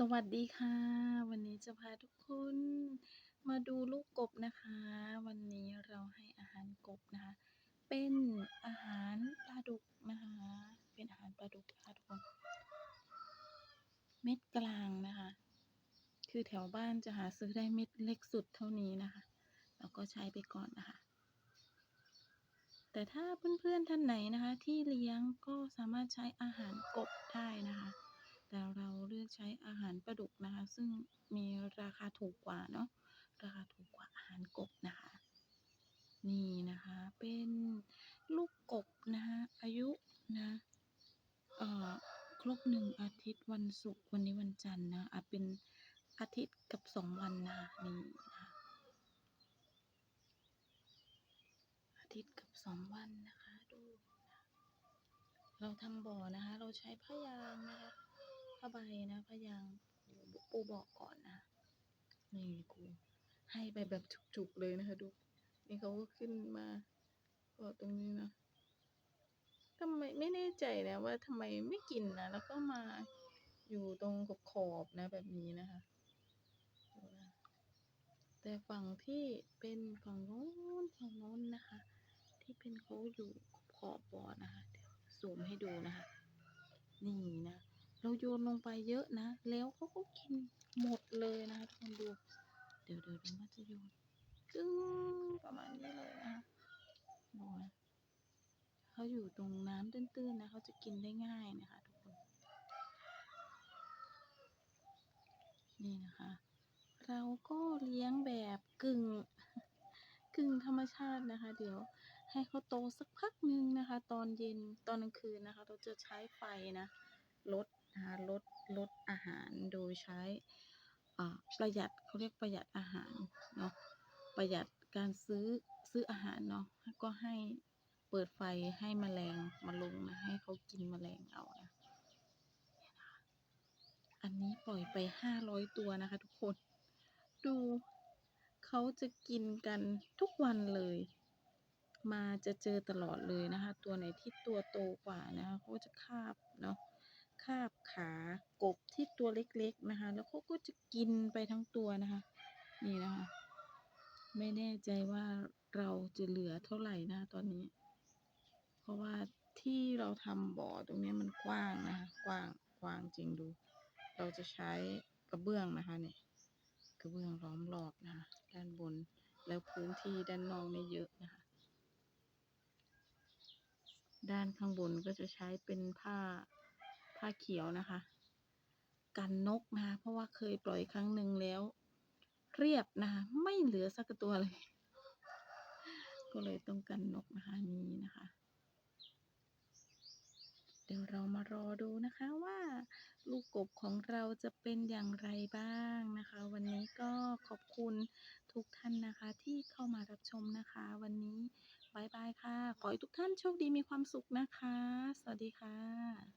สวัสดีค่ะ วันนี้จะพาทุกคนมาดูลูกกบนะคะ วันนี้เราให้อาหารกบนะคะ เป็นอาหารปลาดุกนะคะ เป็นอาหารปลาดุกนะคะทุกคนเม็ดกลางนะคะ คือแถวบ้านจะหาซื้อได้เม็ดเล็กสุดเท่านี้นะคะ เราก็ใช้ไปก่อนนะคะ แต่ถ้าเพื่อนๆท่านไหนนะคะ ที่เลี้ยงก็สามารถใช้อาหารกบได้นะคะ แต่เราเลือกใช้อาหารปลาดุกนะคะ ซึ่งมีราคาถูกกว่าเนาะราคาถูกกว่าอาหารกบนะคะ นี่นะคะเป็นลูกกบนะคะอายุนะเอ่อครบหนึ่งอาทิตย์วันศุกร์วันนี้วันจันทร์นะอาจเป็นอาทิตย์กับสองวันนะคะนี่นะอาทิตย์กับสองวันนะคะดู เราทำบ่อนะคะ เราใช้ผ้ายางนะคะ ผ้าใบนะผ้ายางปูบอกก่อนนะนี่กูให้ไปแบบจุกๆเลยนะคะดูนี่เขาก็ขึ้นมาก็ตรงนี้นะทำไมไม่แน่ใจนะว่าทำไมไม่กินนะแล้วก็มาอยู่ตรงขอบๆนะแบบนี้นะคะดูนะแต่ฝั่งที่เป็นฝั่งโน้นฝั่งโน้นนะคะ ที่เป็นเขาอยู่ขอบบ่อนะคะเดี๋ยวซูมให้ดูนะคะ นี่นะ เราโยนลงไปเยอะนะ แล้วเขาก็กินหมดเลยนะคะทุกคนดู เดี๋ยวเดี๋ยวเดี๋ยวมันจะโยนจึ้งประมาณนี้เลยนะคะดูนะเขาอยู่ตรงน้ำตื้นๆนะเขาจะกินได้ง่ายนะคะทุกคน นี่นะคะ เราก็เลี้ยงแบบกึ่งกึ่งธรรมชาตินะคะ เดี๋ยวให้เขาโตสักพักหนึ่งนะคะ ตอนเย็นตอนกลางคืนนะคะ เราจะใช้ไฟนะ ลดนะคะลดลดอาหารโดยใช้อ่าประหยัดเขาเรียกประหยัดอาหารเนาะประหยัดการซื้อซื้ออาหารเนาะก็ให้เปิดไฟให้แมลงมาลงนะให้เขากินแมลงเอานะเนาะอันนี้ปล่อยไปห้าร้อยตัวนะคะทุกคนดูเขาจะกินกันทุกวันเลย มาจะเจอตลอดเลยนะคะ ตัวไหนที่ตัวโตกว่านะคะเขาก็จะคาบเนาะ คาบขากบที่ตัวเล็กๆนะคะ แล้วเขาก็จะกินไปทั้งตัวนะคะ นี่นะคะ ไม่แน่ใจว่าเราจะเหลือเท่าไหร่นะตอนนี้ เพราะว่าที่เราทำบ่อตรงนี้มันกว้างนะคะ กว้างกว้างจริงดู เราจะใช้กระเบื้องนะคะเนี่ยกระเบื้องล้อมรอบนะคะด้านบนแล้วพื้นที่ด้านนอกไม่เยอะนะคะ ด้านข้างบนก็จะใช้เป็นผ้า ผ้าเขียวนะคะ กันนกนะคะ เพราะว่าเคยปล่อยครั้งหนึ่งแล้ว เรียบนะคะ ไม่เหลือสักตัวเลย ก็เลยต้องกันนกนะคะนี่นะคะ เดี๋ยวเรามารอดูนะคะว่าลูกกบของเราจะเป็นอย่างไรบ้างนะคะ วันนี้ก็ขอบคุณทุกท่านนะคะที่เข้ามารับชมนะคะ วันนี้บายบายค่ะ ขอให้ทุกท่านโชคดีมีความสุขนะคะ สวัสดีค่ะ